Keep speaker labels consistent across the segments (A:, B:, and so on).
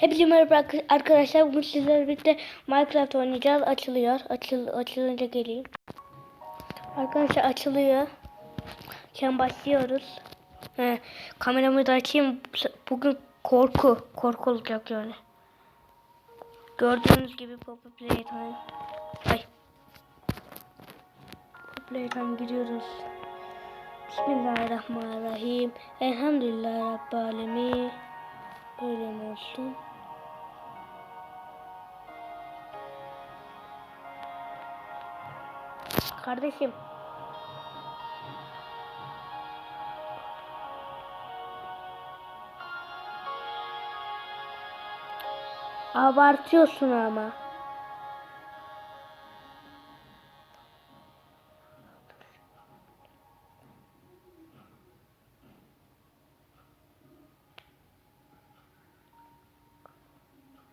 A: Hepinize merhaba ark- arkadaşlar. Bugün sizlerle birlikte Minecraft oynayacağız. Açılıyor. Açıl açılınca geleyim. Arkadaşlar açılıyor. Şimdi başlıyoruz. He, kameramı da açayım. Bugün korku. Korku olacak yani. Gördüğünüz gibi Poppy Playtime. Ay. Poppy Playtime giriyoruz. Bismillahirrahmanirrahim. Elhamdülillah Alemin. Böyle mi olsun? Kardeşim. Abartıyorsun ama.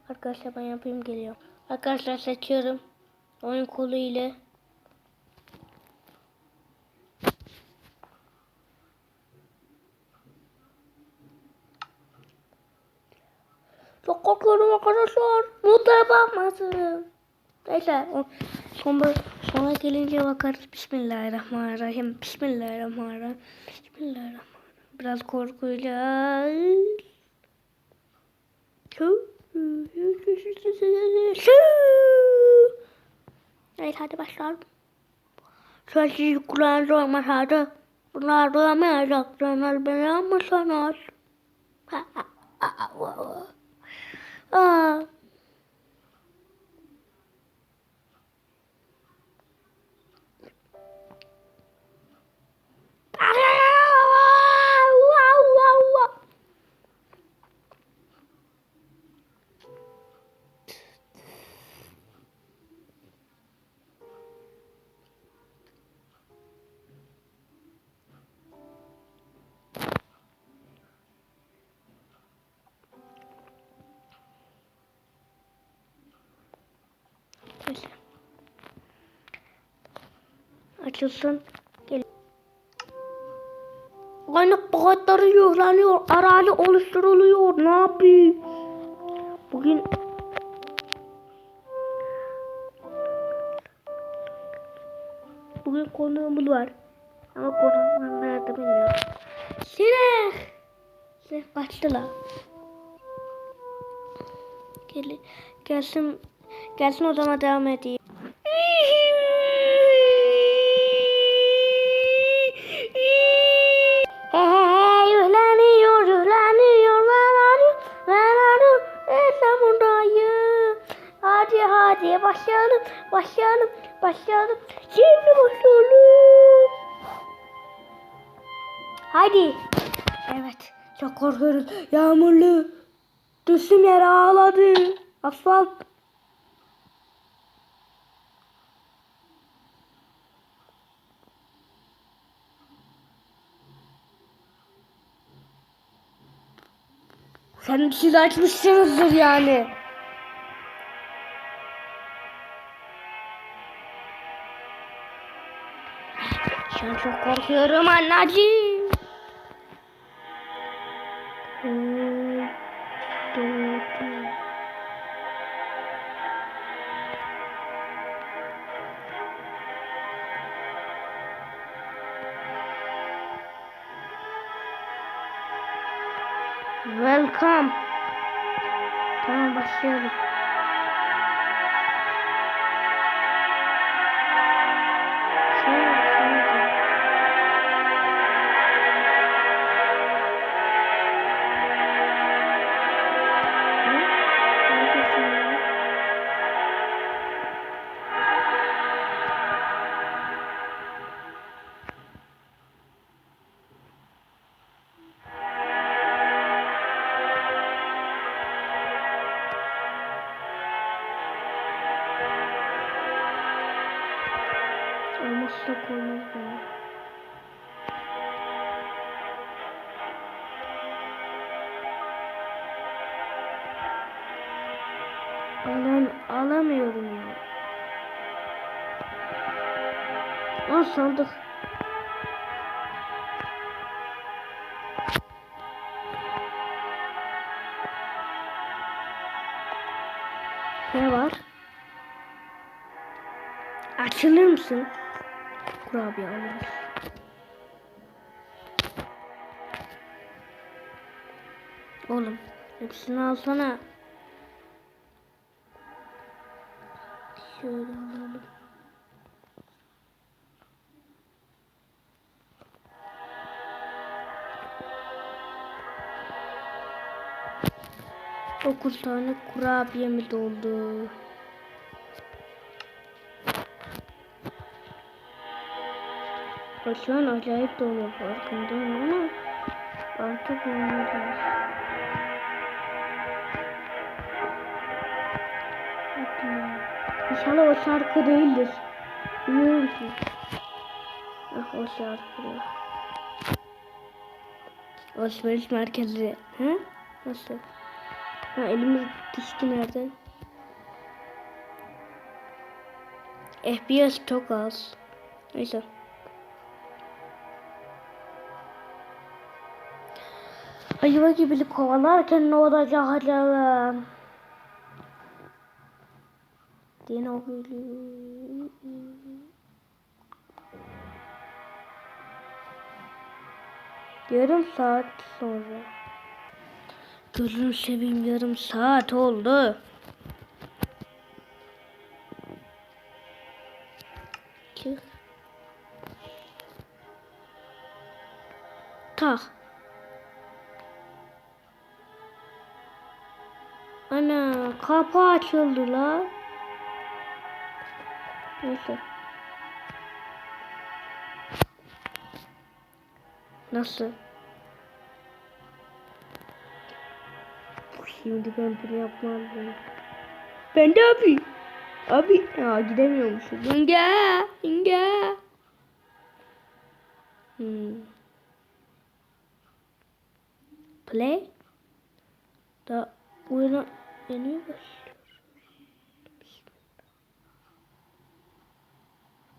A: Arkadaşlar ben yapayım geliyor. Arkadaşlar seçiyorum. Oyun kolu ile. Çok korkuyorum arkadaşlar. Mutlu yapamazsın. O- Sonra, sonra gelince bakarız. Bismillahirrahmanirrahim. Bismillahirrahmanirrahim. Bismillahirrahmanirrahim. Biraz korkuyla. Evet hadi başlayalım. Sessiz kulağınız olmasaydı bunlar duyamayacaktınız biliyor musunuz? Aa. Açılsın. Gel. Kaynak paketleri yükleniyor. Arazi oluşturuluyor. Ne yapayım? Bugün Bugün konuğumuz var. Ama konuğumuz nerede bilmiyorum. Sinek! Sinek kaçtı la. Gel, gelsin, gelsin odama devam edeyim. Başlayalım başlayalım. Şimdi başlayalım. Hadi evet çok korkuyoruz yağmurlu. Düştüm yere ağladı. Asfalt. Sen siz açmışsınızdır yani. Çok korkuyorum anneciğim. Welcome. Tamam başlayalım. Alam, alamıyorum ya. Aa sandık. Ne var? Açılır mısın? Kurabiye alırız. Oğlum hepsini alsana. 9 tane kurabiye mi doldu? Şu an acayip doluyor farkındayım ama artık olmayacağız. İnşallah o şarkı değildir. Biliyorum ki. Ah o şarkı. Alışveriş merkezi. Ha? Nasıl? Ha elimiz düştü nereden? FPS çok az. Neyse. Hayva gibi kovalarken ne olacak acaba? Dino geliyor. Yarım saat sonra. Gözünü seveyim yarım saat oldu. Çık. Ana kapı açıldı la. Neyse. Nasıl? Şimdi ben bunu yapmalıyım. Ben de abi. Abi ya gidemiyormuşum. İnge, inge. Hmm. Play. Da oyuna yeni başlıyor.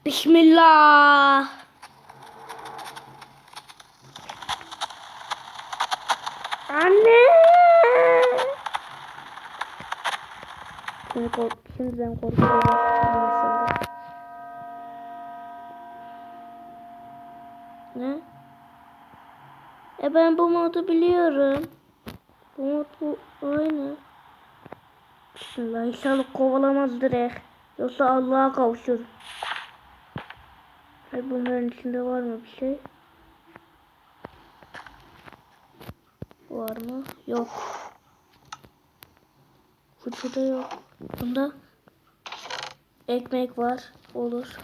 A: Bismillah. Anne. Şimdi kork şimdiden korkuyorum. Ne? E ben bu modu biliyorum. Bu mod bu aynı. Bismillah inşallah kovalamaz direkt. Yoksa Allah'a kavuşur. Hayır bunların içinde var mı bir şey? Var mı? Yok. Fıçıda yok. Bunda ekmek var. Olur.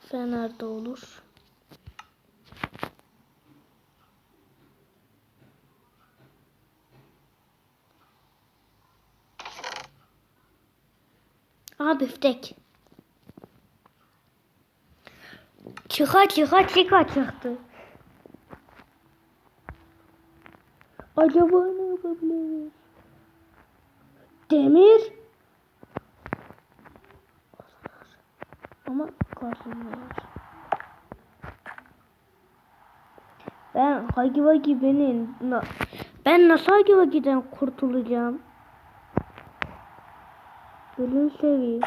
A: Fener de olur. Aha biftek. Çıka çıka çıka çıktı. Acaba ne yapabiliriz? Demir. Ama karşımda Ben Hagi Wagi benim. na- Ben nasıl Hagi Wagi'den kurtulacağım? Gülün seveyim.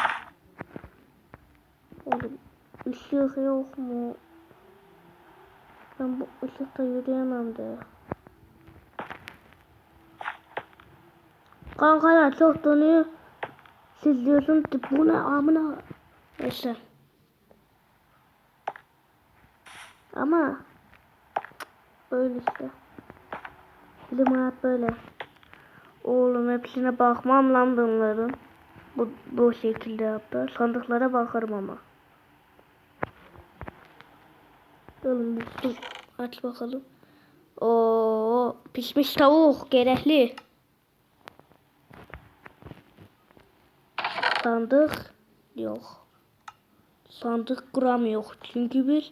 A: Oğlum ışık yok mu? Ben bu ışıkta yürüyemem de. Kanka ya çok donuyor. Siz diyorsun ki bu ne amına. Neyse. Ama öyle işte. Bilim hayat böyle. Oğlum hepsine bakmam lan bunların. Bu, bu şekilde yaptı. Sandıklara bakarım ama. Bir su aç bakalım. Oo pişmiş tavuk gerekli. Sandık yok. Sandık gram yok. Çünkü biz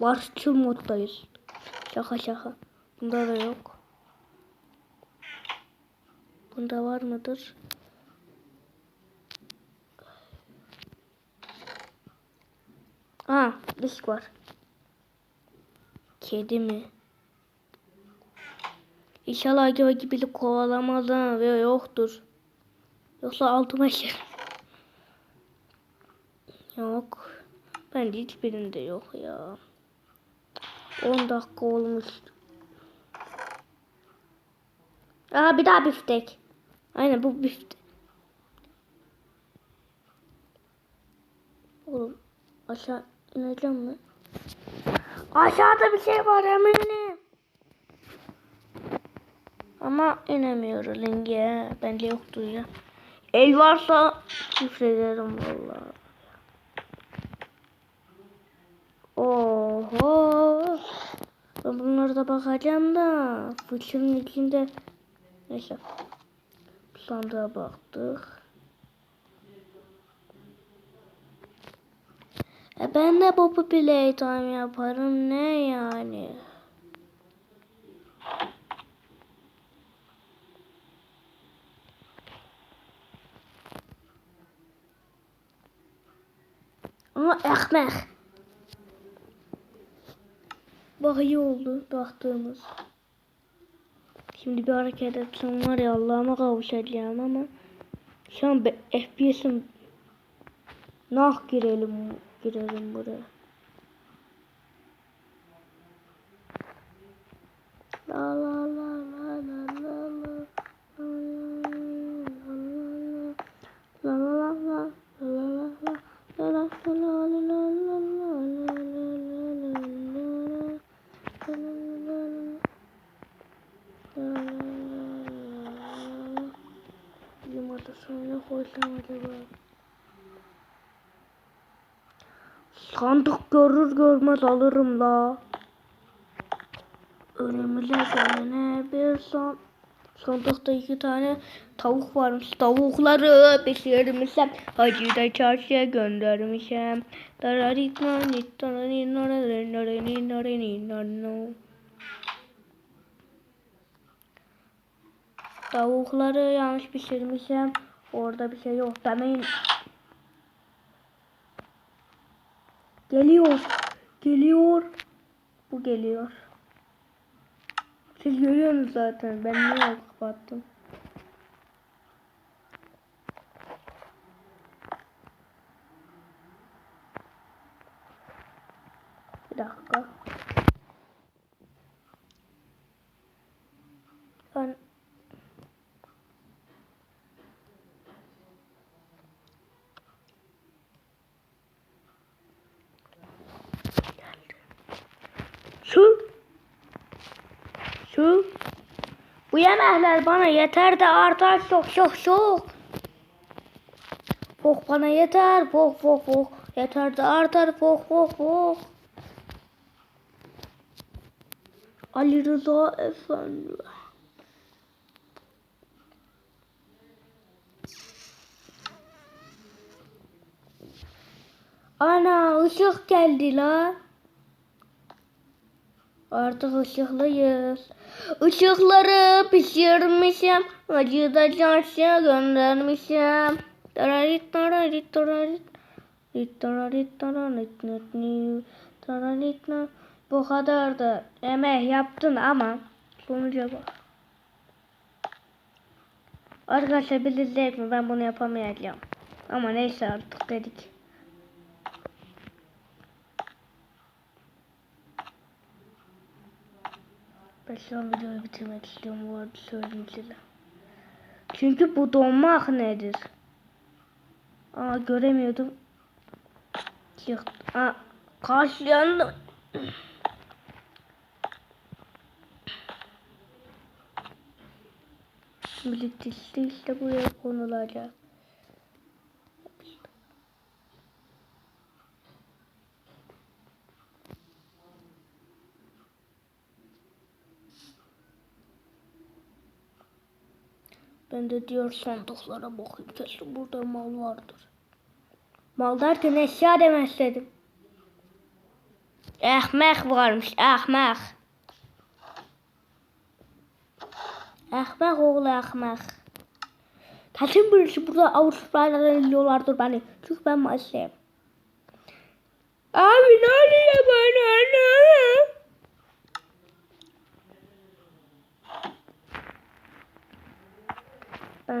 A: varsçıl moddayız. Şaka şaka. Bunda da yok. Bunda var mıdır? Ha, disk var. Kedi mi? İnşallah gibi gibi kovalamazlar ve yoktur. Yoksa altıma işerim. Yok. Bence hiçbirinde yok ya. 10 dakika olmuş. Aa bir daha biftek. Aynen bu biftek. Oğlum aşağı ineceğim mi? Aşağıda bir şey var eminim. Ama inemiyoruz Linge. Bence yoktur ya. El varsa küfrederim vallahi. Oho. Ben bunlara da bakacağım da. Fıçının içinde. Neyse. Sandığa baktık. E ben de Poppy Playtime yaparım. Ne yani? Ama ekmek. Bak iyi oldu baktığımız. Şimdi bir hareket etsem var ya Allah'ıma kavuşacağım ama şu an FPS'im nah girelim girelim buraya. La la la la la la la la la la la Yumurtasını koysam acaba? Sandık görür görmez alırım la. Önümüze gelene bir son. Sandıkta iki tane tavuk varmış. Tavukları pişirmişim. Hacı da çarşıya göndermişim. Tavukları yanlış pişirmişim. Orada bir şey yok demeyin. Geliyor. Geliyor. Bu geliyor. Siz görüyorsunuz zaten. Ben niye kapattım? Bir dakika. Ben Şu şu bu yemekler bana yeter de artar çok çok çok. Fok bana yeter. Fok fok fok. Yeter de artar. Fok fok fok. Ali Rıza Efendi. Ana ışık geldi la. Artık ışıklıyız. Işıkları pişirmişim. Acı da çarşıya göndermişim. Tararit tararit tararit. Rit tararit tararit. Tararit. Bu kadar da emek yaptın ama sonuca bak. Arkadaşlar bilirler mi ben bunu yapamayacağım. Ama neyse artık dedik. Ben videoyu bitirmek istiyorum bu arada söyleyeyim size. Çünkü bu donmak nedir? Aa göremiyordum. Çıktı. Aa karşılandım. Dişli işte buraya konulacak. Ben de diğer sandıklara bakayım. Kesin burada mal vardır. Mal derken eşya demek istedim. Ekmek varmış. Ekmek. Ekmek oğlu ekmek. Kesin birisi burada Avustralya'dan izliyorlardır beni. Çünkü ben Masleyim. Abi ne oluyor bana? Ne